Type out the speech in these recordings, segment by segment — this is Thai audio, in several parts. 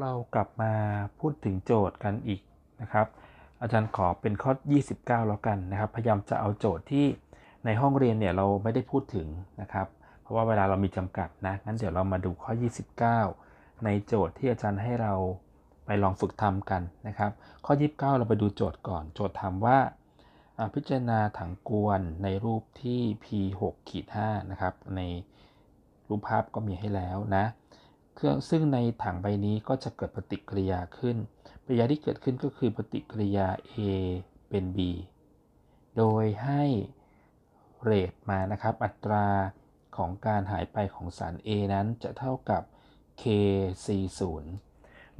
เรากลับมาพูดถึงโจทย์กันอีกนะครับ อาจารย์ขอเป็นข้อ 29 แล้วกันนะครับ พยายามจะเอาโจทย์ที่ในห้องเรียนเนี่ยเราไม่ได้พูดถึงนะครับ เพราะว่าเวลาเรามีจำกัดนะ งั้นเดี๋ยวเรามาดูข้อ 29 ในโจทย์ที่อาจารย์ให้เราไปลองฝึกทำกันนะครับ ข้อ 29 เราไปดูโจทย์ก่อน โจทย์ถามว่าอ่าพิจารณาถังกวนในรูปที่ p 6ขีด5นะครับ ในรูปภาพก็มีให้แล้วนะ เครื่องซึ่งในถังใบนี้ก็จะเกิดปฏิกิริยาขึ้น ปฏิกิริยาที่เกิดขึ้นก็คือปฏิกิริยา A เป็น B โดยให้เรทมานะครับ อัตราของการหายไปของสาร A นั้นจะเท่ากับ K40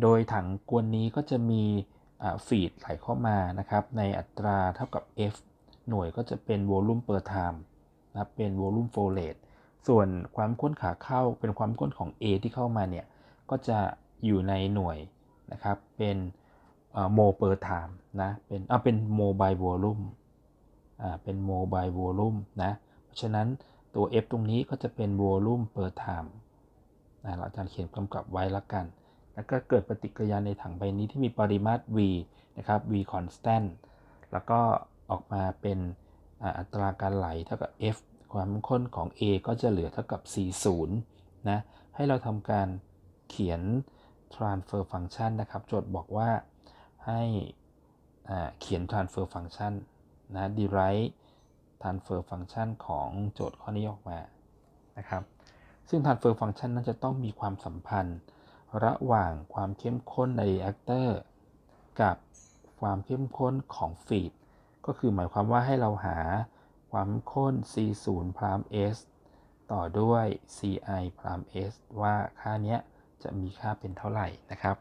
โดยถังกวนนี้ก็จะมีฟีดไหลเข้ามานะครับ ในอัตราเท่ากับ F หน่วยก็จะเป็น volume per time นะเป็น volume flow rate ส่วนความข้นขาเข้าเป็นความข้นของ A ที่เข้ามาเนี่ย ก็จะอยู่ในหน่วยนะครับ เป็นโมเปอร์ไทม์นะ เป็นอ่าเป็นโมบายวอลลุ่มอ่า เป็นโมบายวอลลุ่มนะ เพราะฉะนั้นตัว F ตรงนี้ก็จะเป็นวอลลุ่มเปอร์ไทม์นะเราจะเขียนกำกับไว้ละกัน แล้วก็เกิดปฏิกิริยาในถังใบนี้ที่มีปริมาตร V นะครับ V constant แล้วก็ออกมาเป็นอัตราการไหลเท่ากับ F ความข้นของ A ก็จะเหลือเท่ากับ40นะ ให้เราทำการเขียน transfer function นะครับ โจทย์บอกว่าให้เขียน transfer function นะ derive transfer function ของโจทย์ข้อนี้ออกมา นะครับ ซึ่ง transfer function นั้นจะต้องมีความสัมพันธ์ ระหว่างความเข้มข้นใน reactor กับความเข้มข้นของฟีด ก็คือหมายความว่าให้เราหา ความข้น C0 พราม S ต่อด้วย Ci พราม S ว่าค่านี้จะมีค่าเป็นเท่าไหร่นะครับ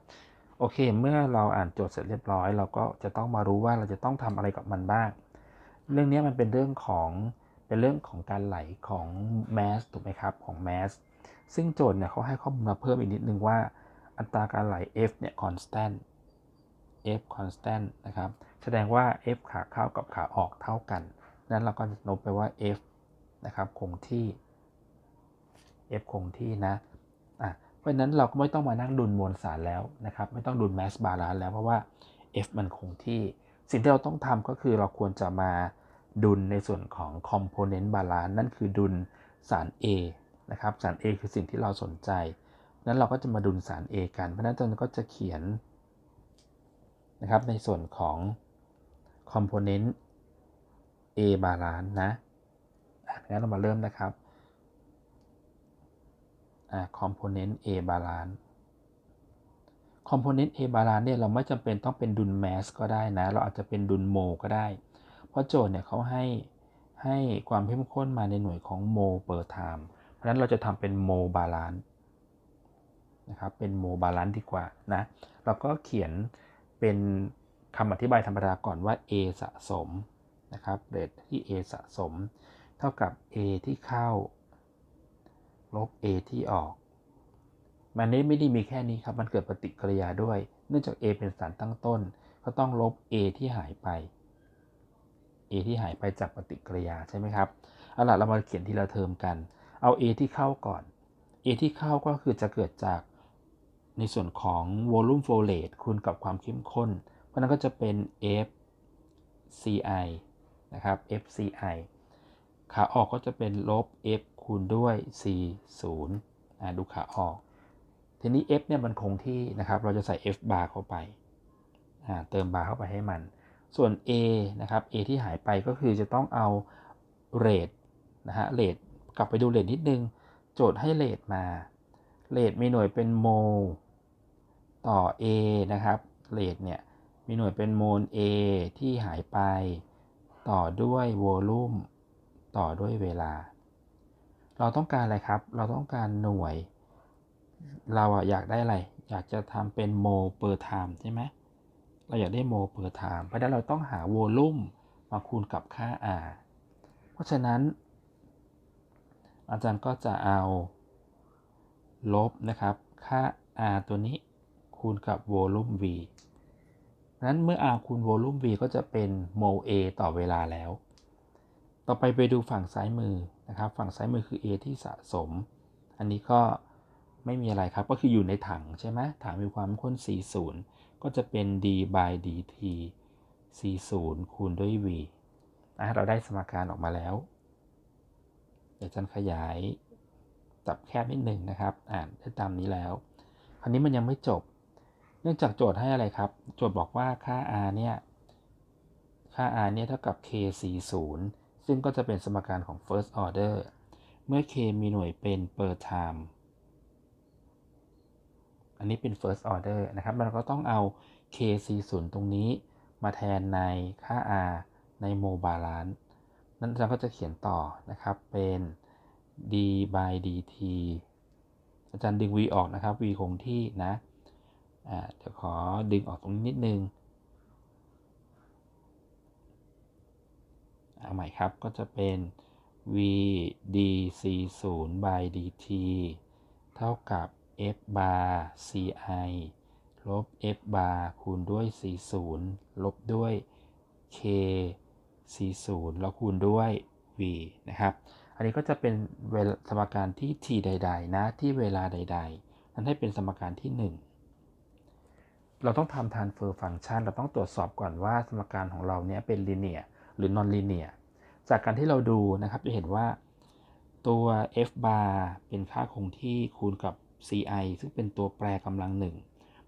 โอเค เมื่อเราอ่านโจทย์เสร็จเรียบร้อย เราก็จะต้องมารู้ว่าเราจะต้องทำอะไรกับมันบ้าง เรื่องนี้มันเป็นเรื่องของเป็นเรื่องของการไหลของ mass ถูกไหมครับของ mass ซึ่งโจทย์เนี่ยเขาให้ข้อมูลมาเพิ่มอีกนิดนึงว่า อัตราการไหล F เนี่ย constant F constant นะครับ แสดงว่า F ขาเข้ากับขาออกเท่ากัน นั้นเราก็จะลบไปว่า f นะครับคงที่ f คงที่นะอะเพราะนั้นเราก็ไม่ต้องมานั่งดุลมวลสารแล้วนะครับไม่ต้องดุล mass balance แล้วเพราะว่า f มันคงที่ สิ่งที่เราต้องทำก็คือเราควรจะมาดุลในส่วนของ component balance นั่นคือดุลสาร A นะครับสาร A คือสิ่งที่เราสนใจ นั้นเราก็จะมาดุลสาร A กัน เพราะนั้นเราก็จะเขียนนะครับในส่วนของ component A บาลานนะงั้นเรามาเริ่มนะครับอ่า component A บาลาน component A บาลานเนี่ยเราไม่จำเป็นต้องเป็นดุลแมสก็ได้นะ เราอาจจะเป็นดุลโมก็ได้ เพราะโจทย์เนี่ยเขาให้ให้ความเข้มข้นมาในหน่วยของโมเปอร์ไทม์เพราะฉะนั้นเราจะทำเป็นโมบาลานนะครับ เป็นโมบาลานดีกว่านะ เราก็เขียนเป็นคำอธิบายธรรมดาก่อนว่า A สะสม นะครับเรทที่ A สะสม เท่ากับ A ที่เข้า ลบ A ที่ออก มันนี้ไม่ได้มีแค่นี้ครับ มันเกิดปฏิกิริยาด้วย เนื่องจาก A เป็นสารตั้งต้น ก็ต้องลบ A ที่หายไป A ที่หายไปจากปฏิกิริยาใช่ไหมครับ เอาล่ะเรามาเขียนทีละเทอมกัน เอา A ที่เข้าก่อน A ที่เข้าก็คือจะเกิดจากในส่วนของ volume flow rate คูณกับความเข้มข้น เพราะนั้นก็จะเป็น F CI นะครับ FCI ขาออกก็จะเป็นลบ F คูณด้วย C 0อ่าดูขาออก ทีนี้ F เนี่ยมันคงที่นะครับ เราจะใส่ F bar เข้าไปเติม bar เข้าไปให้มัน ส่วน A นะครับ A ที่หายไปก็คือจะต้องเอาเรทนะฮะเรทกลับไปดูเรทนิดนึง โจทย์ให้เรทมาเรทมีหน่วยเป็นโมลต่อ A นะครับเรทเนี่ยมีหน่วยเป็นโมล A ที่หายไป ต่อด้วยโวลูมต่อด้วยเวลา เราต้องการอะไรครับ เราต้องการหน่วย เราอยากได้อะไร อยากจะทำเป็นโมเปอร์ไทม์ใช่ไหมเราอยากได้โมเปอร์ไทม์เพราะนั้นเราต้องหาโวลูมมาคูณกับค่า r เพราะฉะนั้น อาจารย์ก็จะเอา ลบนะครับ ค่า r ตัวนี้คูณกับโวลูม v นั้นเมื่อ R คูณโวลูม V ก็จะเป็นโมล A ต่อเวลาแล้ว ต่อไปไปดูฝั่งซ้ายมือนะครับ ฝั่งซ้ายมือคือ A ที่สะสม อันนี้ก็ไม่มีอะไรครับ ก็คืออยู่ในถังใช่ไหมถังมีความเข้มข้น 40 ก็จะเป็น d by dt 40 คูณด้วย v นะเราได้สมการออกมาแล้ว เดี๋ยวจันขยายจับแคบนิดหนึ่งนะครับ อ่านได้ตามนี้แล้ว คราวนี้มันยังไม่จบ นื่องจากโจทย์ให้อะไรครับ โจทย์บอกว่าค่า r เนี่ย ค่า r เนี่ยเท่ากับ k 40ซึ่งก็จะเป็นสมการของ first order เมื่อ k มีหน่วยเป็น per time อันนี้เป็น first order นะครับมันก็ต้องเอา k 40ตรงนี้มาแทนในค่า r ในโมบาลานซ์นั้นเราก็จะเขียนต่อนะครับ เป็น d by dt อาจารย์ดึง v ออกนะครับ v คงที่นะ อ่าเดี๋ยวขอดึงออกตรงนี้นิดนึงเอาใหม่ครับก็จะเป็น v d c 0 by dt เท่ากับ f bar ci ลบ f bar คูณด้วย c 0ลบด้วย k c 0แล้วคูณด้วย v นะครับ อันนี้ก็จะเป็นเวลสมการที่ t ใด ๆ นะ ที่เวลาใด ๆ นั้นให้เป็นสมการที่ 1 เราต้องทำ transfer function เราต้องตรวจสอบก่อนว่าสมการของเราเนี้ยเป็น linear หรือ non linear จากการที่เราดูนะครับจะเห็นว่าตัว f bar เป็นค่าคงที่คูณกับ ci ซึ่งเป็นตัวแปรกำลังหนึ่ง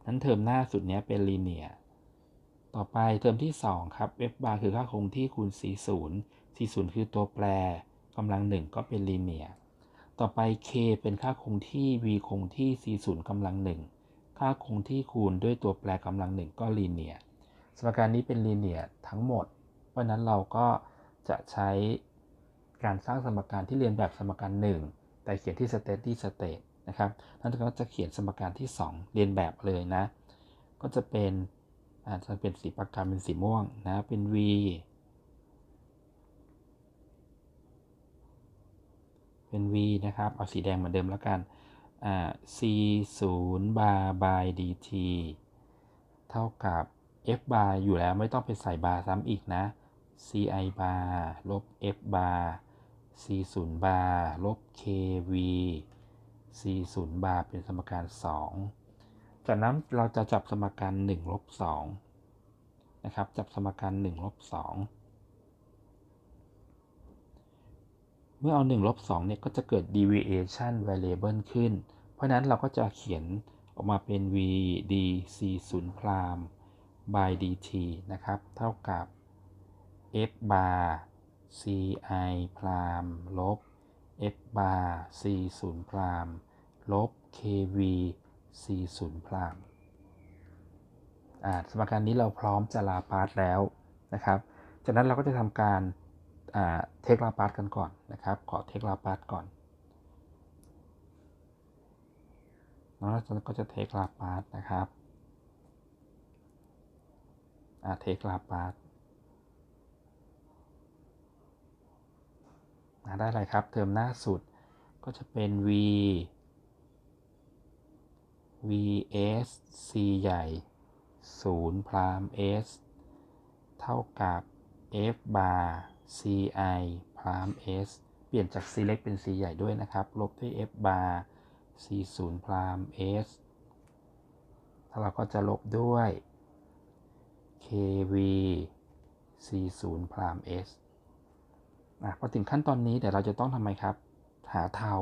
นั้นเทอมหน้าสุดเนี้ยเป็น linear ต่อไปเทอมที่ 2 ครับ f bar คือค่าคงที่คูณ c 0 c 0 คือตัวแปรกำลังหนึ่งก็เป็น linear ต่อไป k เป็นค่าคงที่ v คงที่ c 0 กำลังหนึ่ง ค่าคงที่คูณด้วยตัวแปรกำลังหนึ่งก็ linear สมการนี้เป็น linear ทั้งหมด เพราะนั้นเราก็จะใช้การสร้างสมการที่เรียนแบบสมการ 1 แต่เขียนที่ steady state นะครับนั่นก็จะเขียนสมการที่ 2 เรียนแบบเลยนะ ก็จะเป็นอาจจะเป็นสีปากกาเป็นสีม่วงนะ เป็น v เป็น v นะครับ เอาสีแดงเหมือนเดิมแล้วกัน c 0 bar by dt เท่ากับ f bar อยู่แล้วไม่ต้องไปใส่บาร์ซ้ำอีกนะ ci bar ลบ f bar c 0 bar ลบ kv c 0 bar เป็นสมการ 2 จากนั้นเราจะจับสมการ1ลบ2นะครับ จับสมการ1ลบ2 เมื่อเอา1ลบ2เนี่ยก็จะเกิด deviation variable ขึ้น เพราะนั้นเราก็จะเขียนออกมาเป็น v d c 0 prime by dt นะครับ เท่ากับ f bar c i prime ลบ f bar c 0 prime ลบ k v c 0 prime อ่าสมการนี้เราพร้อมจะลาพาร์ตแล้วนะครับ จากนั้นเราก็จะทำการ เทคลาพาร์ตกันก่อนนะครับ ขอเทคลาพาร์ตก่อนแล้วเราก็จะเทคลาพาร์ตนะครับเทคลาพาร์ตได้ไรครับ เทอมหน้าสุดก็จะเป็น v vs c ใหญ่ 0 พราม s เท่ากับ f bar ci พราม s เปลี่ยนจาก c เล็กเป็น c ใหญ่ด้วยนะครับ ลบด้วย f bar c 0พราม s แล้วเราก็จะลบด้วย kv c 0พราม s นะพอถึงขั้นตอนนี้เดี๋ยวเราจะต้องทำไมครับ หาเทา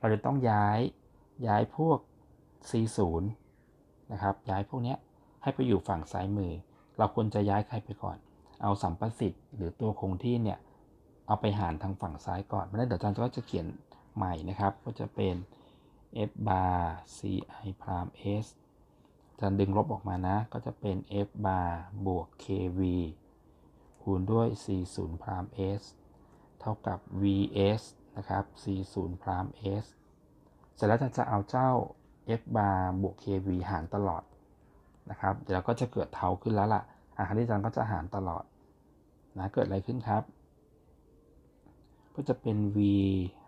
เราจะต้องย้ายย้ายพวก C0 นะครับ ย้ายพวกนี้ให้ไปอยู่ฝั่งซ้ายมือ เราควรจะย้ายใครไปก่อน เอาสัมประสิทธิ์หรือตัวคงที่เนี่ยเอาไปหารทางฝั่งซ้ายก่อนเพราะนั้นเดี๋ยวอาจารย์ก็จะเขียนใหม่นะครับ ก็จะเป็น f bar ci prime s อาจารย์ดึงลบออกมานะ ก็จะเป็น f bar บวก kv คูณด้วย c 0 prime s เท่ากับ vs นะครับ c 0 prime s เสร็จแล้วอาจะเอาเจ้า f bar บวก kv หารตลอดนะครับ เดี๋ยวเราก็จะเกิดเท่าขึ้นแล้วล่ะอาคณิตอาจารย์ก็จะหารตลอด นะเกิดอะไรขึ้นครับ ก็จะเป็น v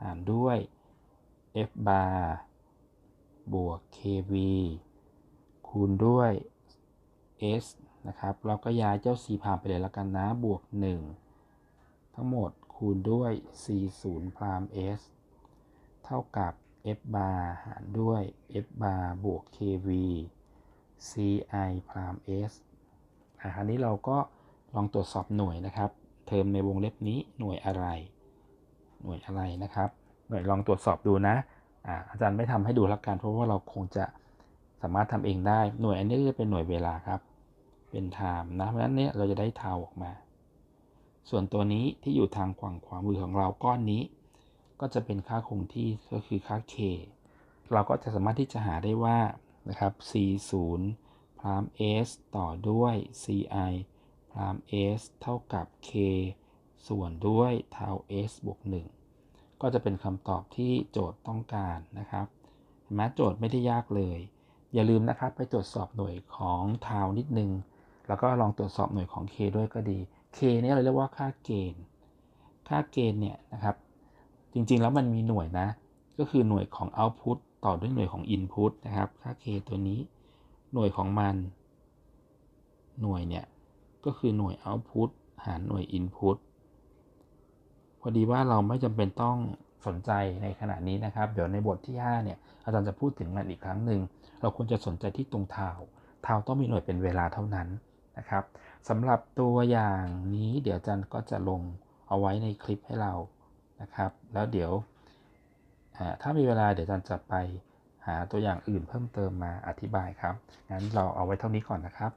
หารด้วย f bar บวก kv คูณด้วย s นะครับ เราก็ย้ายเจ้า c พามไปเลยแล้วกันนะ บวก 1 ทั้งหมดคูณด้วย c 0พราม s เท่ากับ f bar หารด้วย f bar บวก kv ci พราม s อะครนี้เราก็ ลองตรวจสอบหน่วยนะครับ เทอมในวงเล็บนี้หน่วยอะไร หน่วยอะไรนะครับ หน่วยลองตรวจสอบดูนะอ่าอาจารย์ไม่ทำให้ดูละกันเพราะว่าเราคงจะสามารถทำเองได้ หน่วยอันนี้จะเป็นหน่วยเวลาครับ เป็นไทม์นะ เพราะฉะนั้นเนี่ยเราจะได้เทาออกมา ส่วนตัวนี้ที่อยู่ทางฝั่งขวามือของเราก้อนนี้ ก็จะเป็นค่าคงที่ก็คือค่า k เราก็จะสามารถที่จะหาได้ว่านะครับ c 0พราม s ต่อด้วย ci พราม s เท่ากับ k ส่วนด้วยเทา s บวก1ก็จะเป็นคำตอบที่โจทย์ต้องการนะครับเห็นไหมโจทย์ไม่ได้ยากเลย อย่าลืมนะครับไปตรวจสอบหน่วยของเทานิดนึง แล้วก็ลองตรวจสอบหน่วยของ k ด้วยก็ดี k เนี่ยเราเรียกว่าค่าเกณฑ์ ค่าเกณฑ์เนี่ยนะครับจริงๆแล้วมันมีหน่วยนะ ก็คือหน่วยของ output ต่อด้วยหน่วยของ input นะครับ ค่า k ตัวนี้ หน่วยของมัน หน่วยเนี่ย ก็คือหน่วย output หารหน่วย input พอดีว่าเราไม่จำเป็นต้องสนใจในขณะนี้นะครับ เดี๋ยวในบทที่ 5 เนี่ย อาจารย์จะพูดถึงมันอีกครั้งหนึ่ง เราควรจะสนใจที่ตรงเท้าเท้าต้องมีหน่วยเป็นเวลาเท่านั้นนะครับสำหรับตัวอย่างนี้เดี๋ยวอาจารย์ก็จะลงเอาไว้ในคลิปให้เรานะครับ แล้วเดี๋ยวถ้ามีเวลาเดี๋ยวอาจารย์จะไปหาตัวอย่างอื่นเพิ่มเติมมาอธิบายครับ งั้นเราเอาไว้เท่านี้ก่อนนะครับ